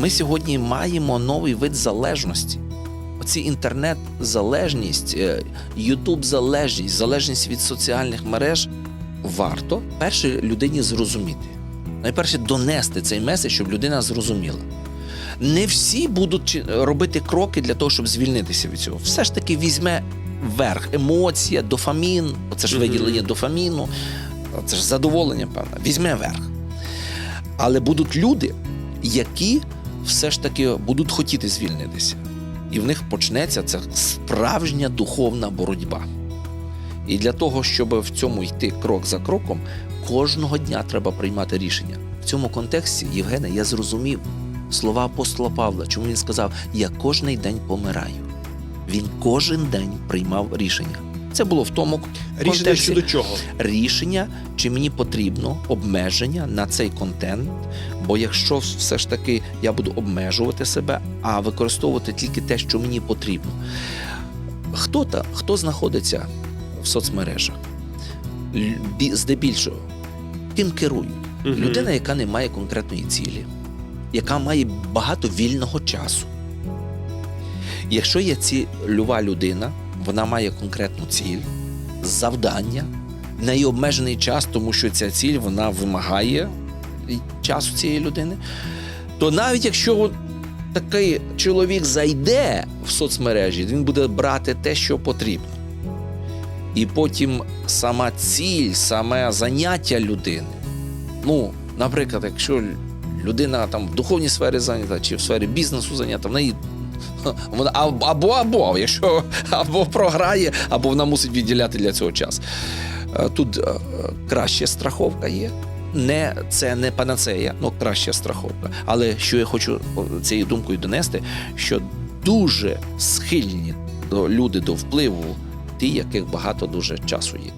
Ми сьогодні маємо новий вид залежності. Оці інтернет-залежність, е, ютуб-залежність, залежність від соціальних мереж варто перше людині зрозуміти. Найперше донести цей меседж, щоб людина зрозуміла. Не всі будуть робити кроки для того, щоб звільнитися від цього. Все ж таки візьме верх емоція, дофамін, оце ж виділення дофаміну, це ж задоволення, певне, візьме верх. Але будуть люди, які все ж таки будуть хотіти звільнитися. І в них почнеться ця справжня духовна боротьба. І для того, щоб в цьому йти крок за кроком, кожного дня треба приймати рішення. В цьому контексті, Євгене, я зрозумів слова апостола Павла, чому він сказав: Я кожний день помираю. Він кожен день приймав рішення. Це було в тому Рішення контексті щодо чого? рішення, чи мені потрібно обмеження на цей контент. Бо якщо все ж таки я буду обмежувати себе, а використовувати тільки те, що мені потрібно. Хто та хто знаходиться в соцмережах? Здебільшого, ким керують? Мгм. Людина, яка не має конкретної цілі, яка має багато вільного часу. Якщо є цільова людина, вона має конкретну ціль, завдання, в неї обмежений час, тому що ця ціль вона вимагає часу цієї людини, то навіть якщо такий чоловік зайде в соцмережі, він буде брати те, що потрібно. І потім сама ціль, саме заняття людини. Ну, наприклад, якщо людина там в духовній сфері зайнята чи в сфері бізнесу зайнята, в неї або або, якщо або програє, або вона мусить відділяти для цього час. Е, Тут е, краще страховка є. Не це не панацея, ну краща страховка. Але що я хочу цією думкою донести, що дуже схильні люди до впливу ті, яких багато дуже часу є.